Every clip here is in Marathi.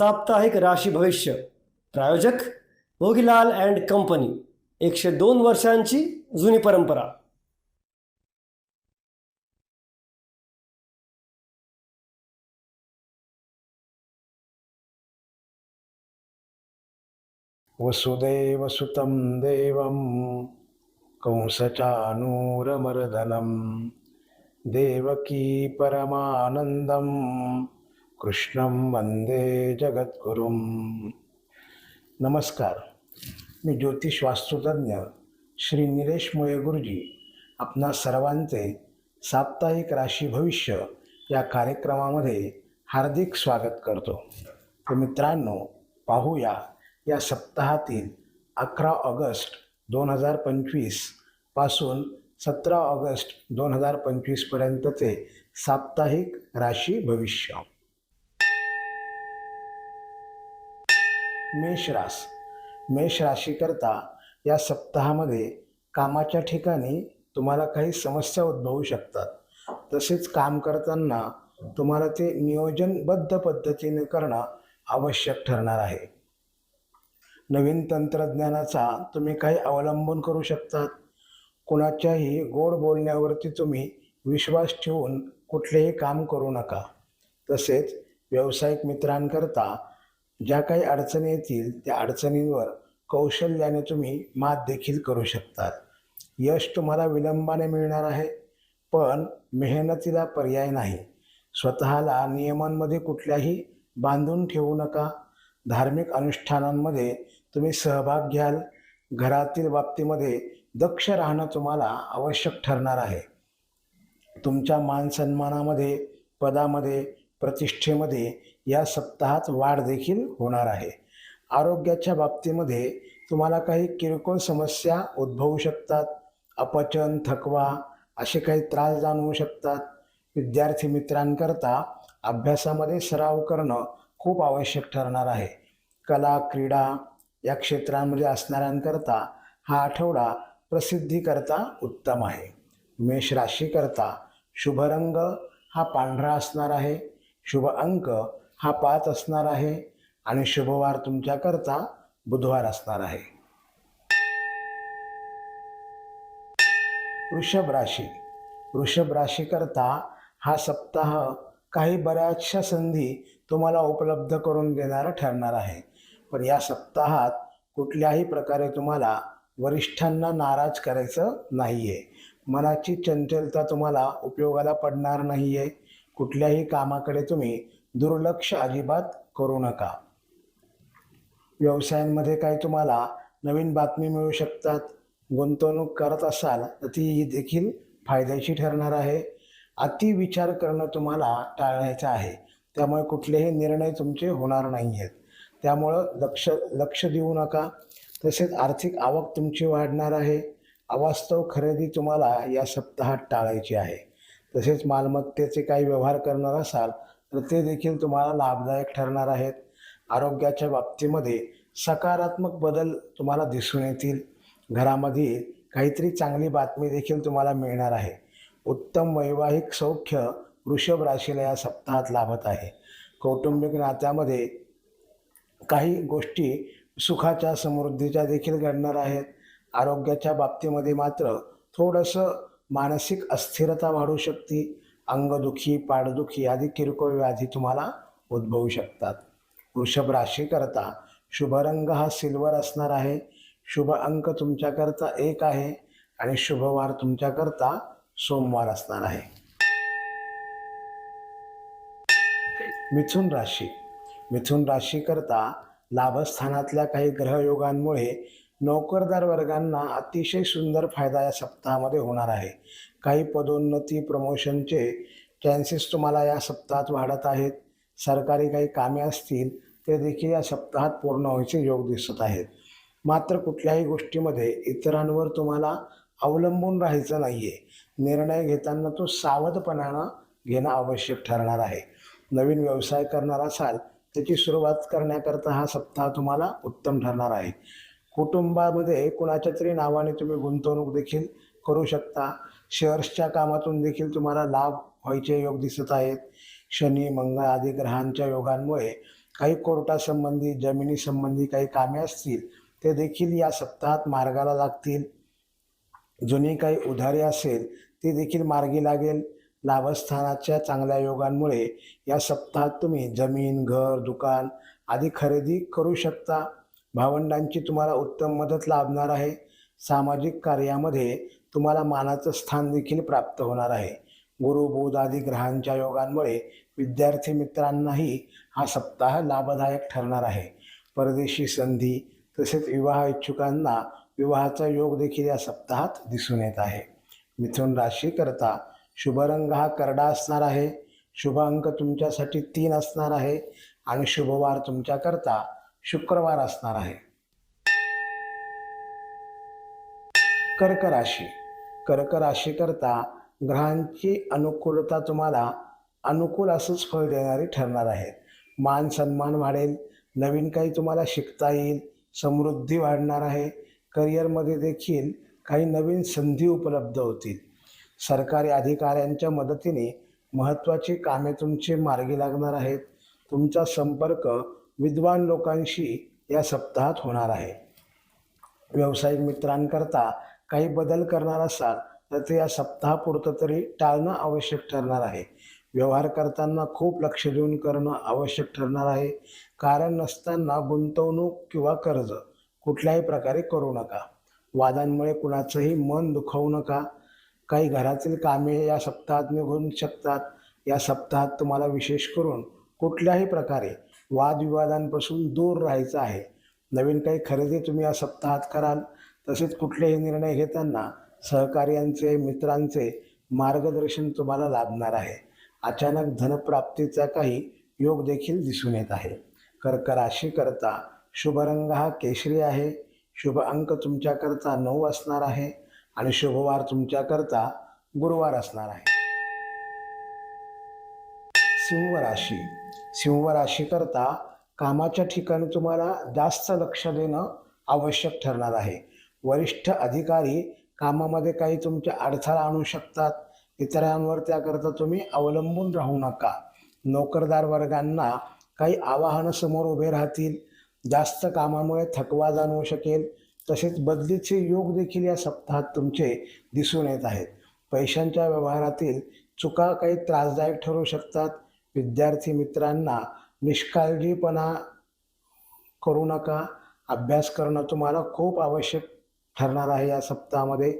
साप्ताहिक राशी भविष्य प्रायोजक भोगीलाल अँड कंपनी एकशे दोन वर्षांची जुनी परंपरा. वसुदेव सुतं देवं कंसचानूरमर्दनं देवकी परमानन्दं कृष्णम वंदे जगद्गुरुम नमस्कार. मी ज्योतिष वास्तुतज्ञ श्री निलेश मोये गुरुजी. आपणा सर्वांचे साप्ताहिक राशी भविष्य या कार्यक्रमामध्ये हार्दिक स्वागत करतो. तर मित्रांनो पाहूया या सप्ताहातील अकरा ऑगस्ट दोन हजार पंचवीसपासून सतरा ऑगस्ट दोन हजार पंचवीसपर्यंतचे साप्ताहिक राशी भविष्य. मेष रास. मेष राशीकरता या सप्ताहामध्ये कामाच्या ठिकाणी तुम्हाला काही समस्या उद्भवू शकतात. तसेच काम करताना तुम्हाला ते नियोजनबद्ध पद्धतीने करणं आवश्यक ठरणार आहे. नवीन तंत्रज्ञानाचा तुम्ही काही अवलंबन करू शकतात. कुणाच्याही गोड बोलण्यावरती तुम्ही विश्वास ठेवून कुठलेही काम करू नका. तसेच व्यावसायिक मित्रांकरता ज्या काही अडचणी येतील त्या अडचणींवर कौशल्याने तुम्ही मात देखील करू शकतात. यश तुम्हाला विलंबाने मिळणार आहे पण मेहनतीला पर्याय नाही. स्वतःला नियमांमध्ये कुठल्याही बांधून ठेवू नका. धार्मिक अनुष्ठानांमध्ये तुम्ही सहभाग घ्याल. घरातील बाबतीमध्ये दक्ष राहणं तुम्हाला आवश्यक ठरणार आहे. तुमच्या मानसन्मानामध्ये पदामध्ये प्रतिष्ठेमध्ये या सप्ताहात वाढ देखील होणार आहे. आरोग्याच्या बाबतीमध्ये तुम्हाला काही किरकोळ समस्या उद्भवू शकतात. अपचन थकवा असे काही त्रास जाणवू शकतात. विद्यार्थी मित्रांकरता अभ्यासामध्ये सराव करणं खूप आवश्यक ठरणार आहे. कला क्रीडा या क्षेत्रांमध्ये असणाऱ्यांकरता हा आठवडा प्रसिद्धीकरता उत्तम आहे. मेष राशीकरता शुभ रंग हा पांढरा असणार आहे. शुभ अंक हा पाच असणार आहे आणि शुभवार तुमच्याकरता बुधवार असणार आहे. वृषभ राशी. वृषभ राशीकरता हा सप्ताह काही बऱ्याचशा संधी तुम्हाला उपलब्ध करून देणारा ठरणार आहे. पण या सप्ताहात कुठल्याही प्रकारे तुम्हाला वरिष्ठांना नाराज करायचं नाही आहे मनाची चंचलता तुम्हाला उपयोगाला पडणार नाही आहे कुठल्याही कामाकडे तुम्ही दुर्लक्ष अजिबात करू नका. व्यवसायांमध्ये काय तुम्हाला नवीन बातमी मिळू शकतात गुंतवणूक करत असाल तर ती देखील फायद्याची ठरणार आहे. अति विचार करणं तुम्हाला टाळायचं आहे. त्यामुळे कुठलेही निर्णय तुमचे होणार नाही आहेत त्यामुळं लक्ष लक्ष देऊ नका. तसेच आर्थिक आवक तुमची वाढणार आहे. अवास्तव खरेदी तुम्हाला या सप्ताहात टाळायची आहे. तसेच मालमत्तेचे काही व्यवहार करणार असाल तर ते देखील तुम्हाला लाभदायक ठरणार आहेत. आरोग्याच्या बाबतीमध्ये सकारात्मक बदल तुम्हाला दिसून येतील. घरामध्ये काहीतरी चांगली बातमी देखील तुम्हाला मिळणार आहे. उत्तम वैवाहिक सौख्य वृषभ राशीला या सप्ताहात लाभत आहे. कौटुंबिक नात्यामध्ये काही गोष्टी सुखाच्या समृद्धीच्या देखील घडणार आहेत. आरोग्याच्या बाबतीमध्ये मात्र थोडंसं मानसिक अस्थिरता वाढू शकते. अंगदुखी पाठदुखी आदी किरकोळ व्याधी तुम्हाला उद्भवू शकतात. वृषभ राशीकरता शुभ रंग हा सिल्वर असणार आहे. शुभ अंक तुमच्याकरता एक आहे आणि शुभवार तुमच्याकरता सोमवार असणार आहे. मिथुन राशी. मिथुन राशीकरता लाभस्थानातल्या काही ग्रहयोगांमुळे नोकरदार वर्गांना अतिशय सुंदर फायदा या सप्ताहामध्ये होणार आहे. काही पदोन्नती प्रमोशनचे चान्सेस तुम्हाला या सप्ताहात वाढत आहेत. सरकारी काही कामे असतील ते देखील या सप्ताहात पूर्ण व्हायचे योग दिसत आहेत. मात्र कुठल्याही गोष्टीमध्ये इतरांवर तुम्हाला अवलंबून राहायचं नाही आहे निर्णय घेताना तो सावधपणानं घेणं आवश्यक ठरणार आहे. नवीन व्यवसाय करणार असाल त्याची सुरुवात करण्याकरता हा सप्ताह तुम्हाला उत्तम ठरणार आहे. कुटुंबामध्ये कुणाच्या तरी नावाने तुम्ही गुंतवणूक देखील करू शकता. शेअर्सच्या कामातून देखील तुम्हाला लाभ व्हायचे योग दिसत आहेत. शनी मंगळ आदी ग्रहांच्या योगांमुळे काही कोर्टासंबंधी जमिनीसंबंधी काही कामे असतील ते देखील या सप्ताहात मार्गाला लागतील. जुनी काही उधारी असेल ती देखील मार्गी लागेल. लाभस्थानाच्या चांगल्या योगांमुळे या सप्ताहात तुम्ही जमीन घर दुकान आदी खरेदी करू शकता. भावंडांची तुम्हाला उत्तम मदत लाभणार आहे. सामाजिक कार्यामध्ये तुम्हाला मानाचं स्थान देखील प्राप्त होणार आहे. गुरु बुध आदी ग्रहांच्या योगांमुळे विद्यार्थी मित्रांनाही हा सप्ताह लाभदायक ठरणार आहे. परदेशी संधी तसेच विवाह इच्छुकांना विवाहाचा योग देखील या सप्ताहात दिसून येत आहे. मिथुन राशीकरता शुभ रंग हा करडा असणार आहे. शुभ अंक तुमच्यासाठी तीन असणार आहे. आणि शुभवार तुमच्याकरता शुक्रवार असणार आहे. कर्क राशी. कर्क राशीकरता ग्रहांची अनुकूलता तुम्हाला अनुकूल असंच फळ देणारी ठरणार आहे. मान सन्मान वाढेल. नवीन काही तुम्हाला शिकता येईल. समृद्धी वाढणार आहे. करिअरमध्ये देखील काही नवीन संधी उपलब्ध होतील. सरकारी अधिकाऱ्यांच्या मदतीने महत्त्वाची कामे तुमची मार्गी लागणार आहेत. तुमचा संपर्क विद्वान लोकांशी या सप्ताहात होणार आहे. व्यावसायिक मित्रांकरता काही बदल करणार असाल तर ते या सप्ताहापुरतं तरी टाळणं आवश्यक ठरणार आहे. व्यवहार करताना खूप लक्ष देऊन करणं आवश्यक ठरणार आहे. कारण नसताना गुंतवणूक किंवा कर्ज कुठल्याही प्रकारे करू नका. वादांमुळे कुणाचंही मन दुखवू नका. काही घरातील कामे या सप्ताहात निघून शकतात. या सप्ताहात तुम्हाला विशेष करून कुठल्याही प्रकारे वादविवादांपासून दूर राहायचं आहे. नवीन काही खरेदी तुम्ही या सप्ताहात कराल. तसेच कुठलेही निर्णय घेताना सहकार्यांचे मित्रांचे मार्गदर्शन तुम्हाला लाभणार आहे. अचानक धनप्राप्तीचा काही योग देखील दिसून येत आहे. कर्क राशीकरता शुभ रंग हा केशरी आहे. शुभ अंक तुमच्याकरता नऊ असणार आहे आणि शुभवार तुमच्याकरता गुरुवार असणार आहे. सिंह राशी. सिंहराशीकरता कामाच्या ठिकाणी तुम्हाला जास्त लक्ष देणं आवश्यक ठरणार आहे. वरिष्ठ अधिकारी कामामध्ये काही तुमच्या अडथळा आणू शकतात. इतरांवर त्याकरता तुम्ही अवलंबून राहू नका. नोकरदार वर्गांना काही आवाहनं समोर उभे राहतील. जास्त कामामुळे थकवा जाणवू शकेल. तसेच बदलीचे योग देखील या सप्ताहात तुमचे दिसून येत आहेत. पैशांच्या व्यवहारातील चुका काही त्रासदायक ठरू शकतात. विद्यार्थी मित्रांना निष्काळजीपणा करू नका. अभ्यास करणं तुम्हाला खूप आवश्यक ठरणार आहे या सप्ताहामध्ये.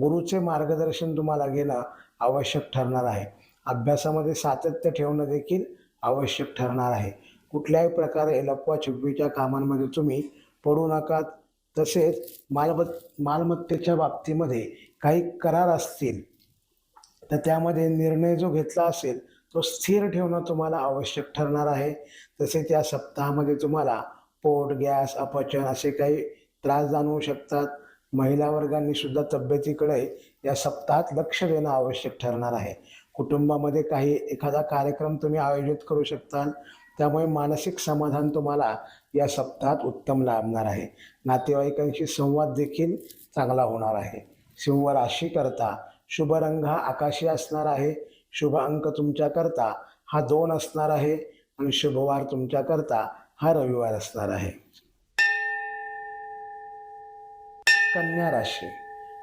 गुरुचे मार्गदर्शन तुम्हाला घेणं आवश्यक ठरणार आहे. अभ्यासामध्ये सातत्य ठेवणं देखील आवश्यक ठरणार आहे. कुठल्याही प्रकारे लपवा छुपवीच्या कामांमध्ये तुम्ही पडू नका. तसेच मालमत् मालमत्तेच्या बाबतीमध्ये काही करार असतील तर त्यामध्ये निर्णय जो घेतला असेल तो स्थिर ठेवणं तुम्हाला आवश्यक ठरणार आहे. तसेच या सप्ताहामध्ये तुम्हाला पोट गॅस अपचन असे काही त्रास जाणवू शकतात. महिला वर्गांनी सुद्धा तब्येतीकडे या सप्ताहात लक्ष देणं आवश्यक ठरणार आहे. कुटुंबामध्ये काही एखादा कार्यक्रम तुम्ही आयोजित करू शकताल. त्यामुळे मानसिक समाधान तुम्हाला या सप्ताहात उत्तम लाभणार आहे. नातेवाईकांशी संवाद देखील चांगला होणार आहे. सिंह राशीकरता शुभ रंग हा आकाशी असणार आहे. शुभ अंक तुमच्याकरता. हा दोन असणार आहे. आणि शुभवार तुमच्याकरता हा रविवार असणार आहे. कन्या राशी.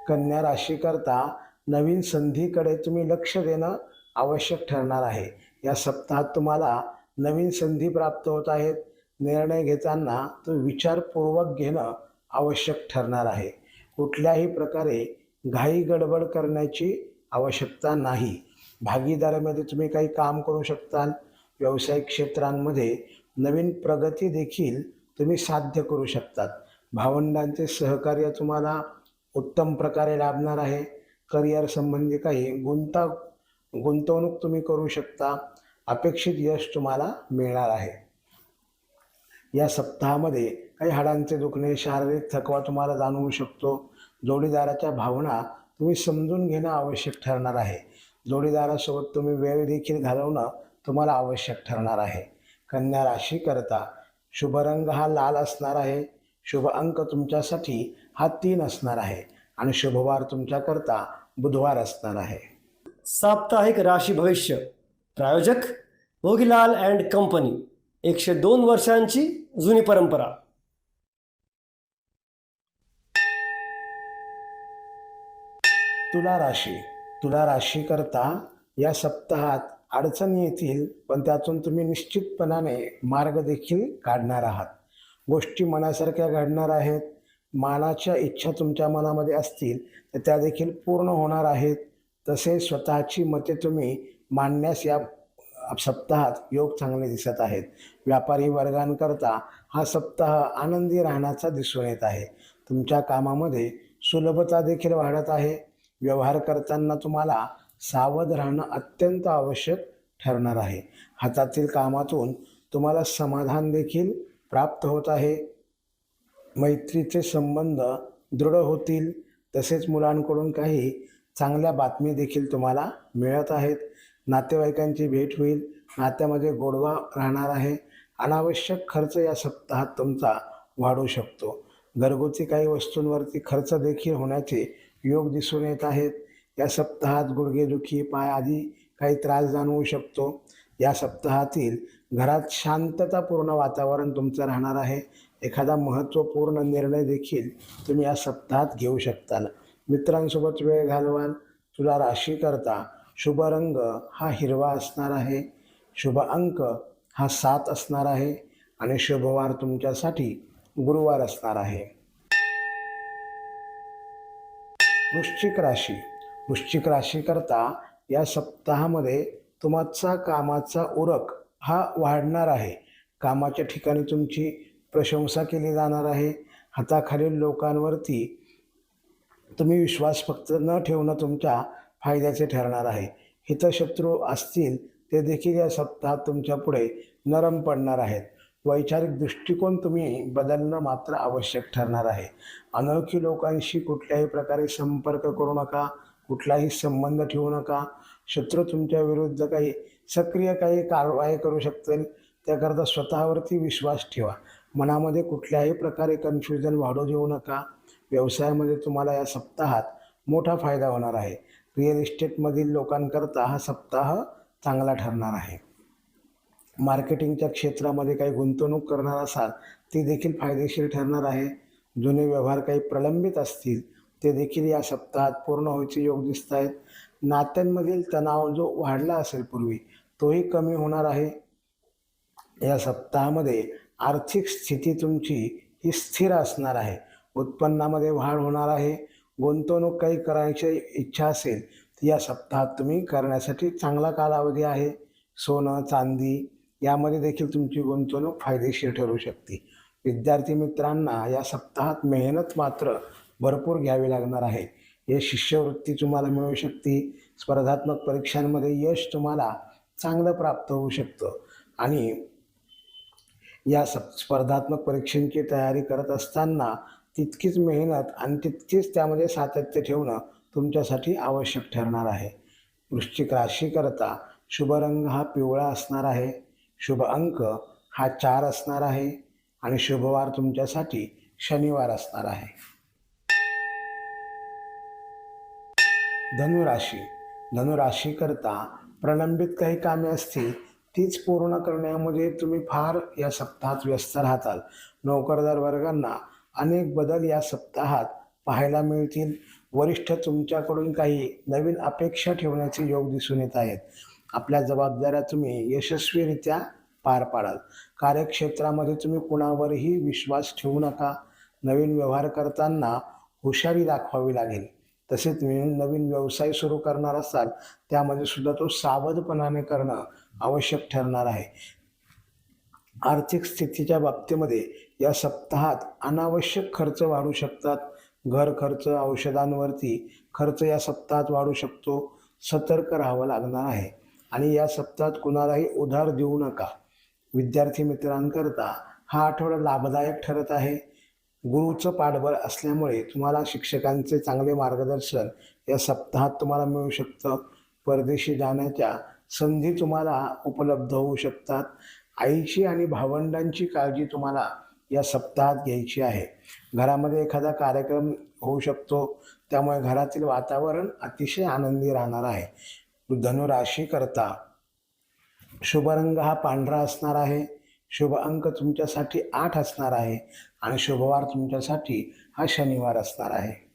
कन्या राशीकरता नवीन संधीकडे तुम्ही लक्ष देणं आवश्यक ठरणार आहे. या सप्ताहात तुम्हाला नवीन संधी प्राप्त होत आहेत. निर्णय घेताना तो विचारपूर्वक घेणं आवश्यक ठरणार आहे. कुठल्याही प्रकारे घाई गडबड करण्याची आवश्यकता नाही. भागीदारामध्ये तुम्ही काही काम करू शकताल व्यावसायिक क्षेत्रांमध्ये नवीन प्रगती देखील तुम्ही साध्य करू शकतात. भावंडांचे सहकार्य तुम्हाला उत्तम प्रकारे लाभणार आहे. करिअर संबंधी काही गुंता गुंतवणूक तुम्ही करू शकता. अपेक्षित यश तुम्हाला मिळणार आहे. या सप्ताहामध्ये काही हाडांचे दुखणे शारीरिक थकवा तुम्हाला जाणवू शकतो. जोडीदाराच्या भावना तुम्ही समजून घेणं आवश्यक ठरणार आहे. जोडीदारासोबत तुम्ही वेळ देखील घालवणं तुम्हाला आवश्यक ठरणार आहे. कन्या राशीकरता शुभ रंग हा लाल असणार आहे. शुभ अंक तुमच्यासाठी हा तीन असणार आहे. आणि शुभवार तुमच्याकरता बुधवार असणार आहे. साप्ताहिक राशी भविष्य. प्रायोजक भोगीलाल अँड कंपनी. एकशे दोन वर्षांची जुनी परंपरा. तुला राशी. तुला राशी करता या सप्ताहात अडचणी येतील पण त्यातून तुम्ही निश्चितपणाने मार्ग देखील काढणार आहात. गोष्टी मनासारख्या घडणार आहेत. मानाच्या इच्छा तुमच्या मनामध्ये असतील तर त्या देखील पूर्ण होणार आहेत. तसेच स्वतःची मते तुम्ही मांडण्यास या सप्ताहात योग चांगले दिसत आहेत. व्यापारी वर्गांकरता हा सप्ताह आनंदी राहण्याचा दिसून येत आहे. तुमच्या कामामध्ये सुलभता देखील वाढत आहे. व्यवहार करताना तुम्हाला सावध राहणं अत्यंत आवश्यक ठरणार आहे. हातातील कामातून तुम्हाला समाधान देखील प्राप्त होत आहे. मैत्रीचे संबंध दृढ होतील. तसेच मुलांकडून काही चांगल्या बातमी देखील तुम्हाला मिळत आहेत. नातेवाईकांची भेट होईल. नात्यामध्ये गोडवा राहणार आहे. अनावश्यक खर्च या सप्ताहात तुमचा वाढू शकतो. घरगुती काही वस्तूंवरती खर्च देखील होण्याचे योग दिसून येत आहेत. या सप्ताहात गुडघेदुखी पाय आदी काही त्रास जाणवू शकतो. या सप्ताहातील घरात शांततापूर्ण वातावरण तुमचं राहणार आहे. एखादा महत्त्वपूर्ण निर्णय देखील तुम्ही या सप्ताहात घेऊ शकताल. मित्रांसोबत वेळ घालवाल. तुला राशी करता. शुभ रंग हा हिरवा असणार आहे. शुभ अंक हा सात असणार आहे. आणि शुभवार तुमच्यासाठी गुरुवार असणार आहे. वृश्चिक राशी. वृश्चिक राशीकरता या सप्ताहामध्ये तुमचा कामाचा उरक हा वाढणार आहे. कामाच्या ठिकाणी तुमची प्रशंसा केली जाणार आहे. हाताखालील लोकांवरती तुम्ही विश्वास फक्त न ठेवणं तुमच्या फायद्याचे ठरणार आहे. हितशत्रू असतील ते देखील या सप्ताहात तुमच्यापुढे नरम पडणार आहेत. वैचारिक दृष्टिकोन तुम्ही बदलणं मात्र आवश्यक ठरणार आहे. अनोळखी लोकांशी कुठल्याही प्रकारे संपर्क करू नका कुठलाही संबंध ठेवू नका. शत्रू तुमच्या विरुद्ध काही सक्रिय काही कारवाई करू शकतील त्याकरता स्वतःवरती विश्वास ठेवा. मनामध्ये कुठल्याही प्रकारे कन्फ्युजन वाढू देऊ नका. व्यवसायामध्ये तुम्हाला या सप्ताहात मोठा फायदा होणार आहे. रिअल इस्टेटमधील लोकांकरता हा सप्ताह चांगला ठरणार आहे. मार्केटिंगच्या क्षेत्रामध्ये काही गुंतवणूक करणार असाल ती देखील फायदेशीर ठरणार आहे. जुने व्यवहार काही प्रलंबित असतील ते देखील या सप्ताहात पूर्ण व्हायचे योग दिसत आहेत नात्यांमधील तणाव जो वाढला असेल पूर्वी तोही कमी होणार आहे. या सप्ताहामध्ये आर्थिक स्थिती तुमची ही स्थिर असणार आहे. उत्पन्नामध्ये वाढ होणार आहे. गुंतवणूक काही करायची इच्छा असेल तर या सप्ताहात तुम्ही करण्यासाठी चांगला कालावधी आहे. सोनं चांदी यामध्ये देखील तुमची गुंतवणूक फायदेशीर ठरू शकते. विद्यार्थी मित्रांना या सप्ताहात मेहनत मात्र भरपूर घ्यावी लागणार आहे. हे शिष्यवृत्ती तुम्हाला मिळू शकते. स्पर्धात्मक परीक्षांमध्ये यश तुम्हाला चांगलं प्राप्त होऊ शकतं. आणि या सप स्पर्धात्मक परीक्षांची तयारी करत असताना तितकीच मेहनत आणि तितकीच त्यामध्ये सातत्य ठेवणं तुमच्यासाठी आवश्यक ठरणार आहे. वृश्चिक राशीकरता शुभ रंग हा पिवळा असणार आहे. शुभ अंक हा चार असणार आहे आणि शुभवार तुमच्यासाठी शनिवार असणार आहे. धनुराशी. धनुराशीकरता प्रलंबित काही कामे असतील तीच पूर्ण करण्यामध्ये तुम्ही फार या सप्ताहात व्यस्त राहताल. नोकरदार वर्गांना अनेक बदल या सप्ताहात पाहायला मिळतील. वरिष्ठ तुमच्याकडून काही नवीन अपेक्षा ठेवण्याचे योग दिसून येत आहेत. आपल्या जबाबदाऱ्या तुम्ही यशस्वीरित्या पार पाडाल. कार्यक्षेत्रामध्ये तुम्ही कुणावरही विश्वास ठेवू नका. नवीन व्यवहार करताना हुशारी दाखवावी लागेल. तसेच तुम्ही नवीन व्यवसाय सुरू करणार असाल त्यामध्ये सुद्धा तो सावधपणाने करणं आवश्यक ठरणार आहे. आर्थिक स्थितीच्या बाबतीमध्ये या सप्ताहात अनावश्यक खर्च वाढू शकतात. घर खर्च औषधांवरती खर्च या सप्ताहात वाढू शकतो. सतर्क राहावं लागणार आहे. आणि या सप्ताहात कुणालाही उधार देऊ नका. विद्यार्थी मित्रांकरता हा आठवडा लाभदायक ठरत आहे. गुरुचं पाठबळ असल्यामुळे तुम्हाला शिक्षकांचे चांगले मार्गदर्शन या सप्ताहात तुम्हाला मिळू शकतं. परदेशी जाण्याच्या संधी तुम्हाला उपलब्ध होऊ शकतात. आईची आणि भावंडांची काळजी तुम्हाला या सप्ताहात घ्यायची आहे. घरामध्ये एखादा कार्यक्रम होऊ शकतो. त्यामुळे घरातील वातावरण अतिशय आनंदी राहणार आहे. धनुराशीकरता शुभ रंग हा पांढरा असणार आहे. शुभ अंक तुमच्यासाठी आठ असणार आहे आणि शुभवार तुमच्यासाठी हा शनिवार असणार आहे.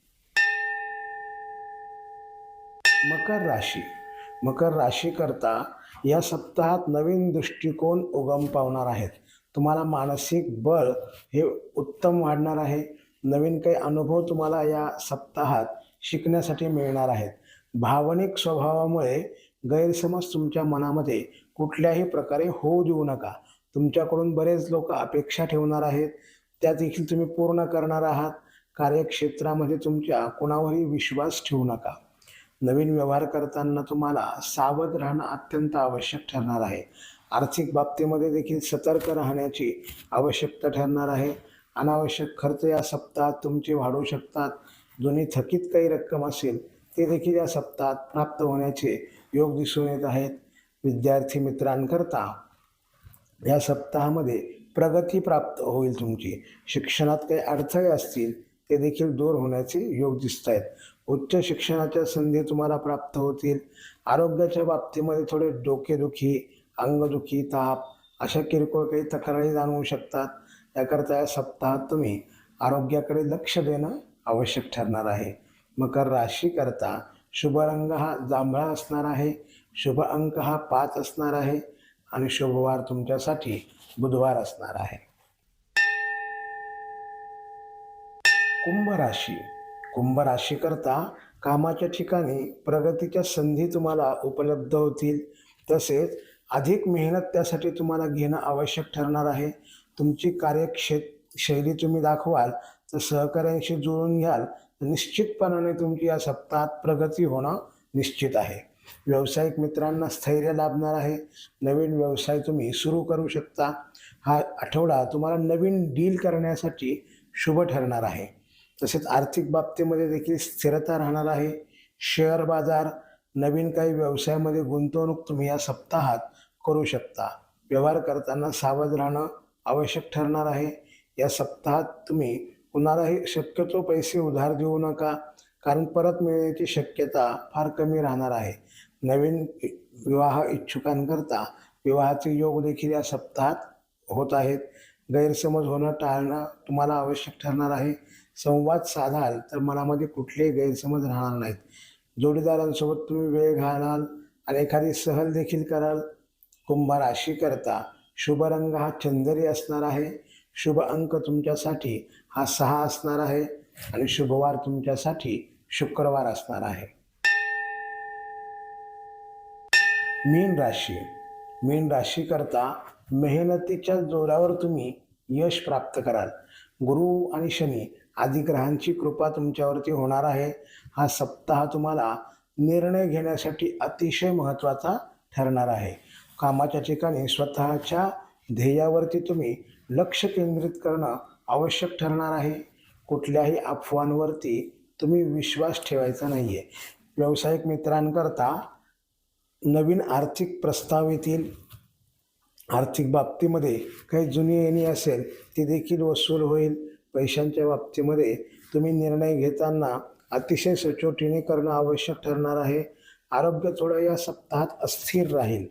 मकर राशी. मकर राशीकरता या सप्ताहात नवीन दृष्टिकोन उगम पावणार आहेत. तुम्हाला मानसिक बळ हे उत्तम वाढणार आहे. नवीन काही अनुभव तुम्हाला या सप्ताहात शिकण्यासाठी मिळणार आहेत. भावनिक स्वभावामुळे गैरसमज तुमच्या मनामध्ये कुठल्याही प्रकारे होऊ देऊ नका. तुमच्याकडून बरेच लोक अपेक्षा ठेवणार आहेत. त्या देखील तुम्ही पूर्ण करणार आहात. कार्यक्षेत्रामध्ये तुमच्या कोणावरही विश्वास ठेवू नका. नवीन व्यवहार करताना तुम्हाला सावध राहणं अत्यंत आवश्यक ठरणार आहे. आर्थिक बाबतीमध्ये देखील सतर्क राहण्याची आवश्यकता ठरणार आहे. अनावश्यक खर्च या सप्ताहात तुमचे वाढू शकतात. जुनी थकीत काही रक्कम असेल ते देखील या सप्ताहात प्राप्त होण्याचे योग दिसून येत आहेत. विद्यार्थी मित्रांकरता या सप्ताहामध्ये प्रगती प्राप्त होईल तुमची. शिक्षणात काही अडथळे असतील ते देखील दूर होण्याचे योग दिसत आहेत. उच्च शिक्षणाच्या संधी तुम्हाला प्राप्त होतील. आरोग्याच्या बाबतीमध्ये थोडे डोकेदुखी अंगदुखी ताप अशा किरकोळ काही तक्रारी जाणवू शकतात. याकरता या सप्ताहात तुम्ही आरोग्याकडे लक्ष देणं आवश्यक ठरणार आहे. मकर राशीकरता शुभ रंग हा जांभळा असणार आहे शुभ अंक हा पाच असणार आहे आणि शुभवार तुमच्यासाठी बुधवार असणार आहे. कुंभ राशी. कुंभ राशीकरता कामाच्या ठिकाणी प्रगतीच्या संधी तुम्हाला उपलब्ध होतील. तसेच अधिक मेहनत त्यासाठी तुम्हाला घेणं आवश्यक ठरणार आहे. तुमची कार्यक्षेत शैली तुम्ही दाखवाल तर सहकाऱ्यांशी जुळून घ्याल. निश्चितपणाने तुमची या सप्ताहात प्रगती होणं निश्चित आहे. व्यावसायिक मित्रांना स्थैर्य लाभणार आहे. नवीन व्यवसाय तुम्ही सुरू करू शकता. हा आठवडा तुम्हाला नवीन डील करण्यासाठी शुभ ठरणार आहे. तसेच आर्थिक बाबतीमध्ये देखील स्थिरता राहणार आहे. शेअर बाजार नवीन काही व्यवसायामध्ये गुंतवणूक तुम्ही या सप्ताहात करू शकता. व्यवहार करताना सावध राहणं आवश्यक ठरणार आहे. या सप्ताहात तुम्ही कुणालाही शक्यतो पैसे उधार देऊ नका कारण परत मिळण्याची शक्यता फार कमी राहणार आहे. नवीन विवाह इच्छुकांकरता विवाहाचे योग देखील या सप्ताहात होत आहेत. गैरसमज होणं टाळणं तुम्हाला आवश्यक ठरणार आहे. संवाद साधाल तर मनामध्ये कुठलेही गैरसमज राहणार नाहीत. जोडीदारांसोबत तुम्ही वेळ घालाल आणि एखादी सहल देखील कराल. कुंभ राशीकरता शुभ रंग हा चंदरी असणार आहे. शुभ अंक तुमच्यासाठी हा सहा असणार आहे आणि शुभवार तुमच्यासाठी शुक्रवार असणार आहे. मीन राशी. मीन राशी करता मेहनतीच्या जोरावर तुम्ही यश प्राप्त कराल. गुरु आणि शनी आदी ग्रहांची कृपा तुमच्यावरती होणार आहे. हा सप्ताह तुम्हाला निर्णय घेण्यासाठी अतिशय महत्त्वाचा ठरणार आहे. कामाच्या ठिकाणी स्वतःच्या ध्येयावरती तुम्ही लक्ष केंद्रित करणं आवश्यक ठरणार आहे. कुठल्याही अफवांवरती तुम्ही विश्वास ठेवायचा नाही आहे व्यावसायिक मित्रांकरता नवीन आर्थिक प्रस्ताव येतील. आर्थिक बाबतीमध्ये काही जुनी येणी असेल ती देखील वसूल होईल. पैशांच्या बाबतीमध्ये तुम्ही निर्णय घेताना अतिशय सचोटीने करणं आवश्यक ठरणार आहे. आरोग्य थोडं या सप्ताहात अस्थिर राहील.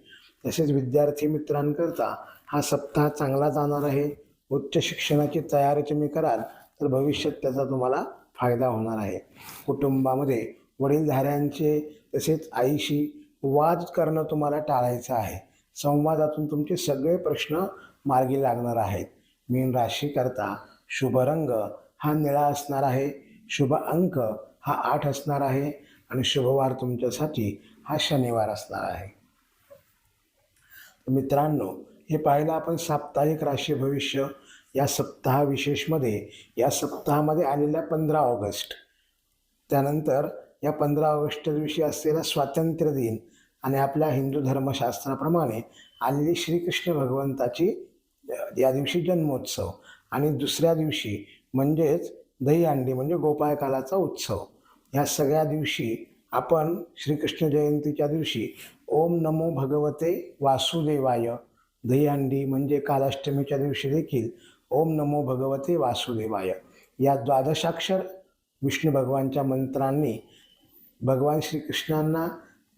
तसेच विद्यार्थी मित्रांकरता हा सप्ताह चांगला जाणार आहे. उच्च शिक्षणाची तयारी तुम्ही कराल तर भविष्यात त्याचा तुम्हाला फायदा होणार आहे. कुटुंबामध्ये वडीलधाऱ्यांचे तसेच आईशी वाद करणं तुम्हाला टाळायचं आहे. संवादातून तुमचे सगळे प्रश्न मार्गी लागणार आहेत. मीन राशीकरता शुभ रंग हा निळा असणार आहे. शुभ अंक हा आठ असणार आहे. आणि शुभवार तुमच्यासाठी हा शनिवार असणार आहे. मित्रांनो हे पाहिलं आपण साप्ताहिक राशी भविष्य या सप्ताह विशेषमध्ये या सप्ताहामध्ये आलेल्या पंधरा ऑगस्ट. त्यानंतर या पंधरा ऑगस्ट दिवशी असलेला स्वातंत्र्य दिन आणि आपल्या हिंदू धर्मशास्त्राप्रमाणे आलेली श्रीकृष्ण भगवंताची या दिवशी जन्मोत्सव आणि दुसऱ्या दिवशी म्हणजेच दहीहंडी म्हणजे गोपाळकालाचा उत्सव. ह्या सगळ्या दिवशी आपण श्रीकृष्ण जयंतीच्या दिवशी ओम नमो भगवते वासुदेवाय दहीहंडी म्हणजे कालाष्टमीच्या दिवशी देखील ओम नमो भगवते वासुदेवाय. या द्वादशाक्षर विष्णू भगवानच्या मंत्रांनी भगवान श्रीकृष्णांना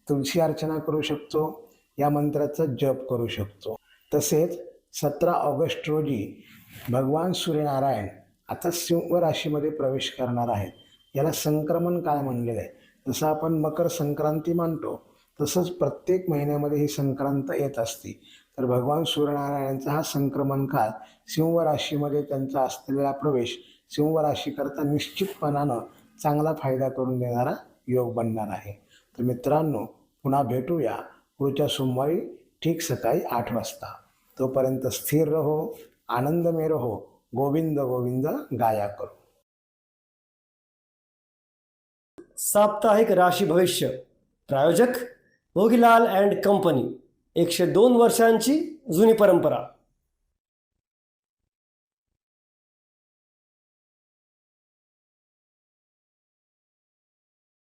तुलसी अर्चना करू शकतो या मंत्राचा जप करू शकतो. तसेच सतरा ऑगस्ट रोजी भगवान सूर्यनारायण आता सिंह राशीमध्ये प्रवेश करणार आहेत. याला संक्रमण काळ म्हणलेलं आहे. जसं आपण मकर संक्रांती मानतो तसंच प्रत्येक महिन्यामध्ये ही संक्रांत येत असते. तर भगवान सूर्यनारायणांचा हा संक्रमण काळ सिंह राशीमध्ये त्यांचा असलेला प्रवेश सिंह राशीकरता निश्चितपणानं चांगला फायदा करून देणारा योग बनणार आहे. तर मित्रांनो पुन्हा भेटूया पुढच्या सोमवारी ठीक सकाळी आठ वाजता. तोपर्यंत स्थिर रहो आनंदमय रहो गोविंद गोविंद गाया करो. साप्ताहिक राशी भविष्य प्रायोजक भोगीलाल अँड कंपनी. एकशे दोन वर्षांची जुनी परंपरा.